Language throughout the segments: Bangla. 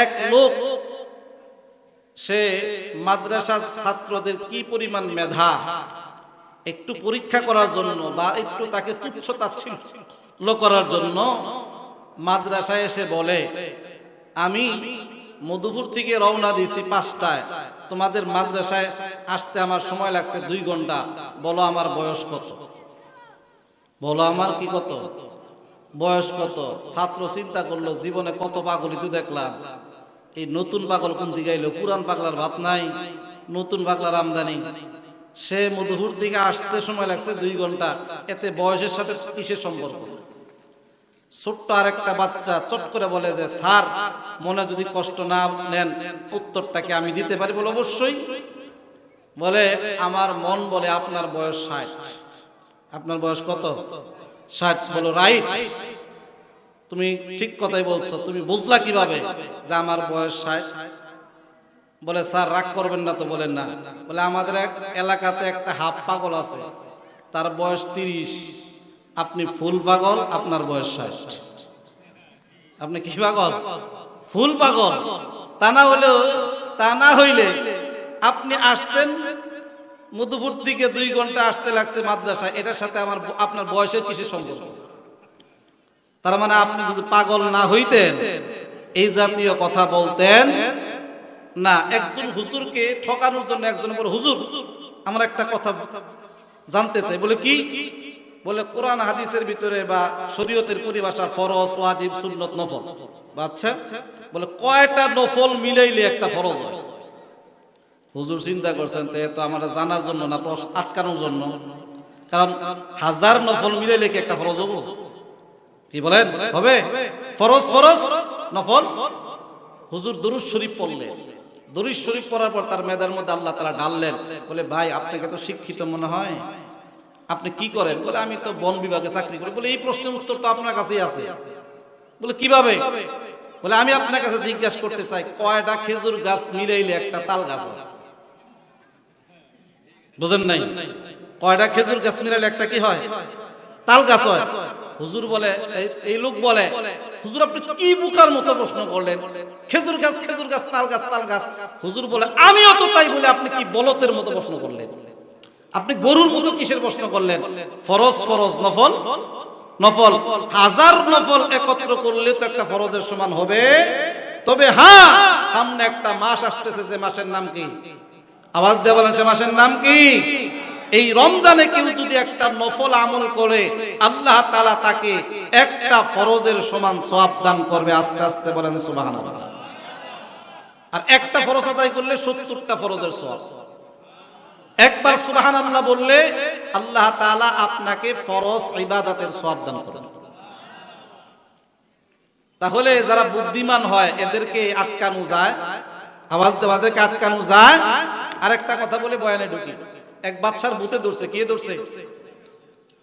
এক লোক, সে মাদ্রাসা ছাত্রদের কি পরিমাণ মেধা? একটু পরীক্ষা করার জন্য বা একটু তাকে তুচ্ছ তাচ্ছিল্য করার জন্য মাদ্রাসায় এসে বলে, আমি মধুপুর থেকে রওনা দিয়েছি পাঁচটায়। তোমাদের মাদ্রাসায় আসতে আমার সময় লাগছে দুই ঘণ্টা। বলো আমার বয়স কত? বলো আমার কি কত? বয়স কত? ছাত্র চিন্তা করল, জীবনে কত পাগলিত দেখলাম। এই নতুন পাগল কোন দিকে এলো পুরান পাগলার ভাত নাই, নতুন পাগলার আমদানি। সে মধুপুর থেকে আসতে সময় লাগছে দুই ঘণ্টা। এতে বয়সের সাথে কিসের সম্পর্ক? ছোট্ট আর একটা বাচ্চা চট করে বলে যে, স্যার, মনে যদি কষ্ট না নেন উত্তরটাকে আমি দিতে পারি? বলে, অবশ্যই। বলে, আমার মন বলে আপনার বয়স ষাট। আপনার বয়স কত? ষাট বলো রাইট তুমি ঠিক কথাই বলছো। তুমি বুঝলা কীভাবে যে আমার বয়স ষাট? বলে, স্যার, রাগ করবেন না তো, বলেন না। বলে, আমাদের এক এলাকাতে একটা হাফ পাগল আছে। তার বয়স তিরিশ। আপনি ফুল পাগল, আপনার বয়স ষাট। আপনি কি পাগল? ফুল পাগল? তা না হলেও, তা না হইলে আপনি আসছেন মধুপুর থেকে দুই ঘণ্টা আসতে লাগছে মাদ্রাসা এটার সাথে আমার আপনার বয়সের কিসের সম্পর্ক? তার মানে আপনি যদি পাগল না হইতেন, এই জাতীয় কথা বলতেন, না, একজন হুজুরকে ঠকানোর জন্য একজন বলে হুজুর, আমরা একটা কথা জানতে চাই, বলে কি? বলে কোরআন, হাদিসের ভিতরে বা শরীয়তের পরিভাষা ফরজ, ওয়াজিব, সুন্নত, নফল। বাচ্চা বলে কয়টা নফল মিলাইলে একটা ফরজ হয়? হুজুর চিন্তা করছেন, তে তো আমরা জানার জন্য না আটকানোর জন্য। কারণ হাজার নফল মিলাইলে কি একটা ফরজ হব? কি বলেন? হবে? ফরজ ফরজ, নফল? হুজুর দরুদ শরীফ পড়লেন দরুদ শরীফ পড়ার পর তার মেধার মধ্যে আল্লাহ তালা ডাললেন, বলে, ভাই, আপনাকে তো শিক্ষিত মনে হয়। আপনি কি করেন? বলে, আমি তো বন বিভাগে চাকরি করি। বলে, এই প্রশ্নের উত্তর তো আপনার কাছেই আছে। বলে, কীভাবে? বলে, আমি আপনার কাছে জিজ্ঞাসা করতে চাই, কয়টা খেজুর গাছ মিলাইলে একটা তাল গাছ হয় বুঝেন নাই? কয়টা খেজুর গাছ মিলাইলে একটা কি হয়? তাল গাছ হয়। হুজুর বলে এই লোক বলে, হুজুর আপনি কি বুকার মতো প্রশ্ন করলেন? খেজুর গাছ খেজুর গাছ, তাল গাছ তাল গাছ। হুজুর বলে, আমিও তো তাই বলে আপনি কি বলতের মতো প্রশ্ন করলেন? আপনি গরুর মতো কিসের প্রশ্ন করলেন? ফরজ ফরজ, নফল? নফল। হাজার নফল একত্র করলে তো একটা ফরজের সমান হবে। তবে হ্যাঁ সামনে একটা মাস আসতেছে, যে মাসের নাম কি? আওয়াজ দিয়ে বলেন সে মাসের নাম কি? এই রমজানে কেউ যদি একটা নফল আমল করে, আল্লাহ তাআলা তাকে একটা ফরজের সমান সওয়াব দান করবে, আস্তে আস্তে বলেন সুবহানাল্লাহ। আর একটা ফরজ আদায় করলে সত্তরটা ফরজের সওয়াব। একবার সুবাহান আল্লাহ বললে আল্লাহ তাআলা আপনাকে ফরজ ইবাদতের সওয়াব দান করেন তাহলে যারা বুদ্ধিমান হয়, এদেরকে আটকানো যায়। আওয়াজ দেওয়াদেরকে আটকানো যায় আর একটা কথা বলে বয়ানে ঢুকি। এক বাদশার ভূতে ধরছে, কে ধরছে?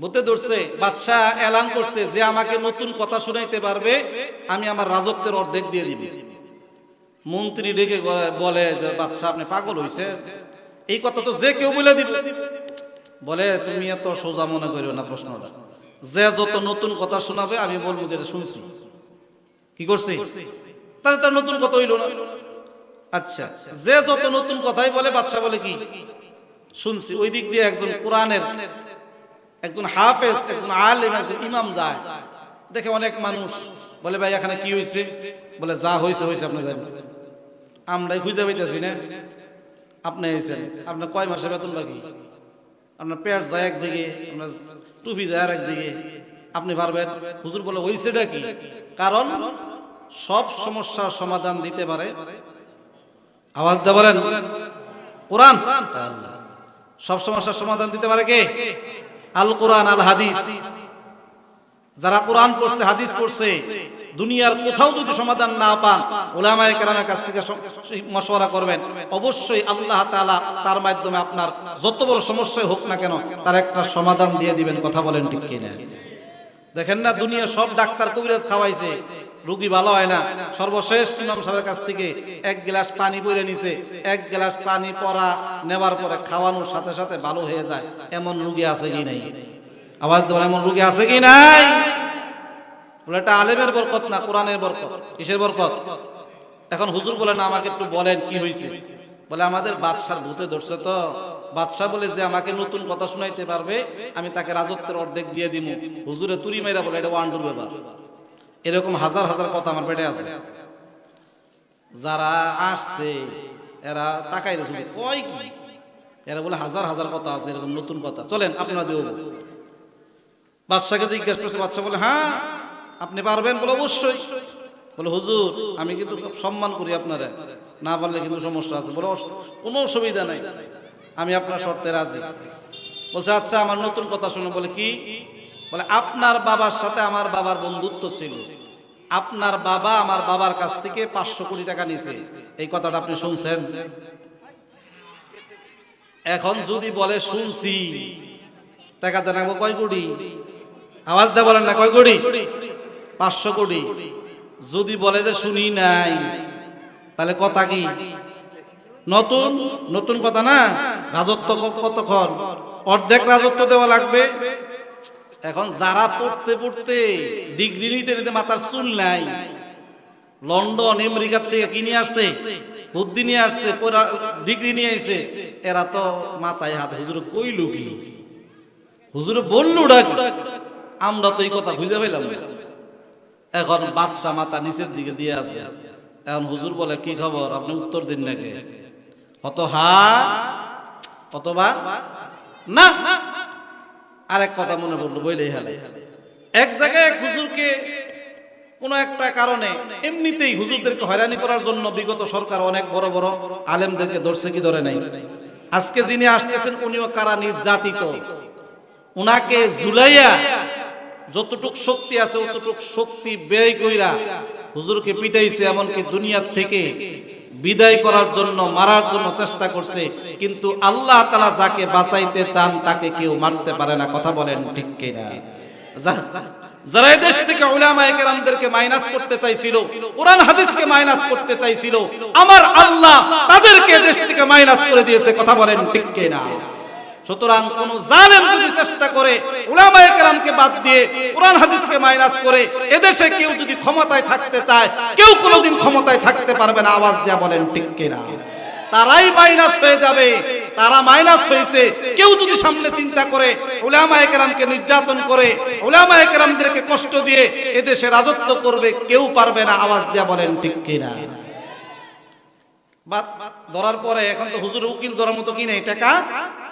ভূতে ধরছে, বাদশাহ এলান করছে যে আমাকে নতুন কথা শুনাইতে পারবে, আমি আমার রাজত্বের অর্ধেক দিয়ে দিব। মন্ত্রী ডেকে বলে যে, বাদশাহ, আপনি পাগল হইছে? এই কথা তো যে কেউ বলে দিবে। বলে, তুমি এত সোজা মনে করিও না প্রশ্নটা। যে যত নতুন কথা শোনাবে, আমি বলব যেটা শুনছি। কি করছি? তাহলে তার নতুন কথা হইল না। আচ্ছা যে যত নতুন কথাই বলে বাদশাহ বলে কি? শুনছি, ওই দিক দিয়ে একজন কোরআনের একজন হাফেজ, একজন আলেম, একজন ইমাম যায়। দেখে অনেক মানুষ বলে, ভাই, এখানে কি হয়েছে বলে, যা হয়েছে হয়েছে আপনি জানেন আমরাই খুঁজে পাইতেছি না। আপনি এসেছেন আপনার কয় মাসে বেতন বাকি? আপনার পেট যায় একদিকে, আপনার টুপি যায় একদিকে আপনি পারবেন? হুজুর বলে হয়েছেটা কি? কারণ সব সমস্যার সমাধান দিতে পারে আওয়াজ দিয়ে বলেন, কোরআন। সব সমস্যার সমাধান দিতে পারে কে? আল কোরআন, আল হাদিস। যারা কোরআন পড়ছে, হাদিস পড়ছে, দুনিয়ার কোথাও যদি সমাধান না পান ওলামায়ে কেরামের কাছ থেকে মশওয়ারা করবেন। অবশ্যই আল্লাহ তাআলা তার মাধ্যমে আপনার যত বড় সমস্যাই হোক না কেন, তার একটা সমাধান দিয়ে দিবেন। কথা বলেন ঠিক কিনা? দেখেন না দুনিয়া সব ডাক্তার কবিরাজ খাওয়াইছে। রুগী ভালো হয় না। সর্বশেষ ইমাম সাহেবের কাছ থেকে এক গ্লাস পানি পরে নিছে। এক গ্লাস পানি পরা নেওয়ার পরে খাওয়ানোর সাথে সাথে ভালো হয়ে যায়। এমন রুগী আছে কি নাই? আওয়াজ দেবেন, এমন রুগী আছে কি নাই? এটা আলেমের বরকত না কোরআনের বরকত? কিসের বরকত? এখন হুজুর বলেন আমাকে একটু বলেন, কি হয়েছে বলে, আমাদের বাদশার ভূতে ধরছে তো। বাদশাহ বলে, যে আমাকে নতুন কথা শুনাইতে পারবে, আমি তাকে রাজত্বের অর্ধেক দিয়ে দিব হুজুরে তুরি মেরা বলে, এটা ওয়ান্ডুর ব্যাপার। এরকম হাজার হাজার কথা আমার পেটে আছে। যারা আসছে, এরা তাকাই রয়েছে এরা বলে হাজার হাজার কথা আছে, এরকম নতুন কথা। চলেন, আপনারা দেব বাদশাকে জিজ্ঞেস করছে বাচ্চা বলে হ্যাঁ আপনি পারবেন? বলে, অবশ্যই। বলে, হুজুর, আমি কিন্তু খুব সম্মান করি আপনারা। না পারলে কিন্তু সমস্যা আছে। বলে কোনো অসুবিধা নাই। আমি আপনার শর্তে রাজি। বলছে আচ্ছা আমার নতুন কথা শুনে বলে, কি? বলে, আপনার বাবার সাথে আমার বাবার বন্ধুত্ব ছিল। আপনার বাবা আমার বাবার কাছ থেকে পাঁচশো কোটি টাকা নিছে এই কথাটা আপনি শুনছেন? এখন যদি বলে, শুনছি। টাকা দেন কয় কোটি? আওয়াজ দেয় বলেন না, কয় কোটি? পাঁচশো কোটি। যদি বলে যে, শুনি নাই, তাহলে কথা কি? নতুন? নতুন কথা না? রাজত্ব কতক্ষণ? অর্ধেক রাজত্ব দেওয়া লাগবে। এখন যারা পড়তে পড়তে ডিগ্রি নিতে নিতে মাথার চুল নাই, লন্ডন, আমেরিকার থেকে কিনে আসছে, বুদ্ধি নিয়ে আসছে ডিগ্রি নিয়ে আসছে, এরা তো মাথায় হাত, হুজুর কইল কি? হুজুর বলল ডাক, আমরা তো এই কথা খুঁজে পেলাম না। এখন বাদশাহ মাথা নিচের দিকে দিয়ে আছে। এখন হুজুর বলে, কি খবর? আপনি উত্তর দিন নাকি? কত হা কতবা না আরেক কথা মনে পড়ল, বইলেই হালে। এক জায়গায় এক হুজুরকে কোন একটা কারণে এমনিতেই হুজুরদেরকে হয়রানি করার জন্য বিগত সরকার অনেক বড় বড় আলেমদেরকে ধরছে, কি ধরে নাই? আজকে যিনি আসতেছেন, উনিও কারা নির্যাতিত? উনাকে জুলাইয়া যতটুক শক্তি আছে, অতটুক শক্তি ব্যয় কইরা হুজুরকে পিটাইছে, এমনকি দুনিয়ার থেকে বিদায় করার জন্য, মারার জন্য চেষ্টা করছে, কিন্তু আল্লাহ তালা যাকে বাঁচাইতে চান, তাকে কেউ মারতে পারে না। কথা বলেন ঠিক কিনা? যারা দেশ থেকে মাইনাস করতে চাইছিল, কোরআন হাদিসকে মাইনাস করতে চাইছিল, আমার আল্লাহ তাদেরকে দেশ থেকে মাইনাস করে দিয়েছে। কথা বলেন ঠিক কিনা? সুতরাং কোন জালেম যদি চেষ্টা করে, উলামায়ে কেরামকে বাদ দিয়ে কোরআন হাদিসকে মাইনাস করে, এদেশে কেউ যদি ক্ষমতায় থাকতে চায়, কেউ কোনোদিন ক্ষমতায় থাকতে পারবে না। আওয়াজ দেয়া বলেন, ঠিক কিনা? তারাই মাইনাস হয়ে যাবে, তারা মাইনাস হয়েছে। কেউ যদি সামনে চিন্তা করে, উলামায়ে কেরামকে নির্যাতন করে, উলামায়ে কেরামদেরকে কষ্ট দিয়ে এদেশে রাজত্ব করবে, কেউ পারবে না। আওয়াজ দেয়া বলেন, ঠিক কিনা? বাদ ধরার পরে এখন তো হুজুর উকিল ধরার মতো কি নেই, টাকা?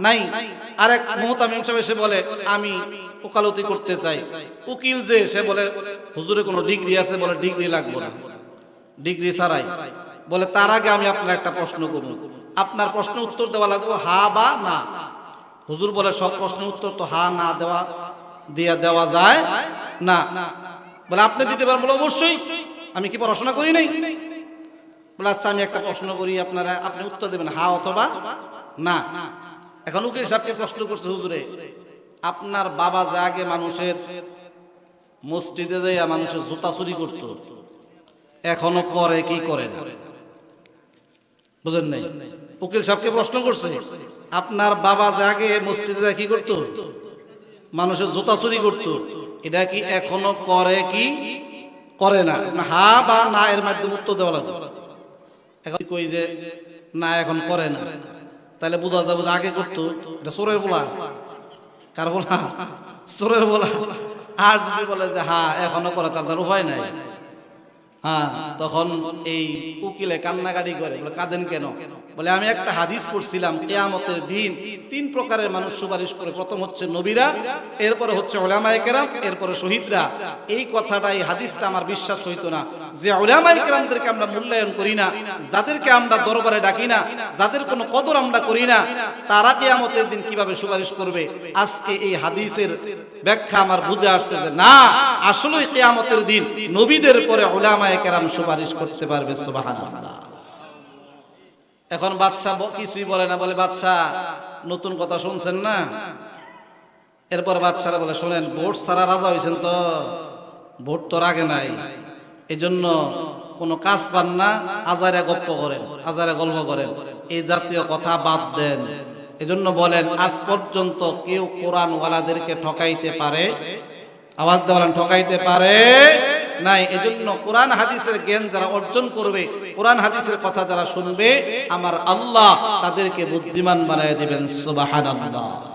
নাই। আরেক মোহতামিম সাহেব এসে বলে, আমি ওকালতি করতে চাই। উকিল যে, সে বলে, হুজুরে কোনো ডিগ্রি আছে? বলে, ডিগ্রি লাগবে না। ডিগ্রি ছাড়াই। বলে, তার আগে আমি আপনার একটা প্রশ্ন করব। আপনার প্রশ্ন উত্তর দেওয়া লাগবে, হা বা না? হুজুর বলে, সব প্রশ্নের উত্তর তো হা, না দেওয়া, দিয়া দেওয়া যায় না। বলে, আপনি দিতে পারেন? বলে, অবশ্যই। আমি কি পড়াশোনা করি নাই? বলে আচ্ছা আমি একটা প্রশ্ন করি আপনারা, আপনি উত্তর দেবেন, হা অথবা না। এখন উকিল সাহেবকে প্রশ্ন করছে, হুজুরে, আপনার বাবা যে আগে মানুষের মসজিদে যাইয়া মানুষের জুতা চুরি করত, এখনও করে কি করে না? বুঝেন নাই? উকিল সাহেবকে প্রশ্ন করছে, আপনার বাবা যে আগে মসজিদে কি করত? মানুষের জুতা চুরি করত, এটা কি এখনও করে কি করে না? হা বা না এর মাধ্যমে উত্তর দেওয়া লাগবে। এখন কই যে, না, এখন করে না। তাহলে বোঝা যাবে আগে করতো। এটা চোরের বলা। কার বলা? চোরের বলা। আর যদি বলে যে হা এখনও করে তার উপায় নাই। হ্যাঁ তখন এই উকিলে কান্নাকাটি করে, বলে, কাঁদেন কেন? বলে, আমি একটা হাদিস পড়ছিলাম, কেয়ামতের দিন তিন প্রকারের মানুষ সুপারিশ করে, প্রথম হচ্ছে নবীরা, এরপরে হচ্ছে ওলামায়ে কেরাম, এরপরে শহীদরা। এই কথাটা এই হাদিসটা আমার বিশ্বাস হইতো না যে ওলামায়ে কেরামদেরকে আমরা মূল্যায়ন করি না, যাদেরকে আমরা দরবারে ডাকি না, যাদের কোনো কদর আমরা করি না, তারা কেয়ামতের দিন কীভাবে সুপারিশ করবে? আজকে এই হাদিসের ব্যাখ্যা আমার বুঝে আসছে যে না আসলে কেয়ামতের দিন নবীদের পরে ওলামায়ে কেরাম সুপারিশ করতে পারবে এখন বাদশাহ কিছুই বলে না, বলে, বাদশাহ, নতুন কথা শুনছেন না? এরপর বাদশারা বলে, শোনেন, ভোট ছাড়া রাজা হয়েছেন তো, ভোট তো আগে নাই। এই জন্য কোনো কাজ পান না আজারে গপ্প করেন আজারে গল্প করেন, এই জাতীয় কথা বাদ দেন। এজন্য বলেন, আজ পর্যন্ত কেউ কোরআন ওয়ালাদেরকে ঠকাইতে পারে? আওয়াজ দেওয়ালেন ঠকাইতে পারে। নাই, এজন্য কোরআন হাদিসের জ্ঞান যারা অর্জন করবে, কোরআন হাদিসের কথা যারা শুনবে, আমার আল্লাহ তাদেরকে বুদ্ধিমান বানায় দিবেন, সুবহানাল্লাহ।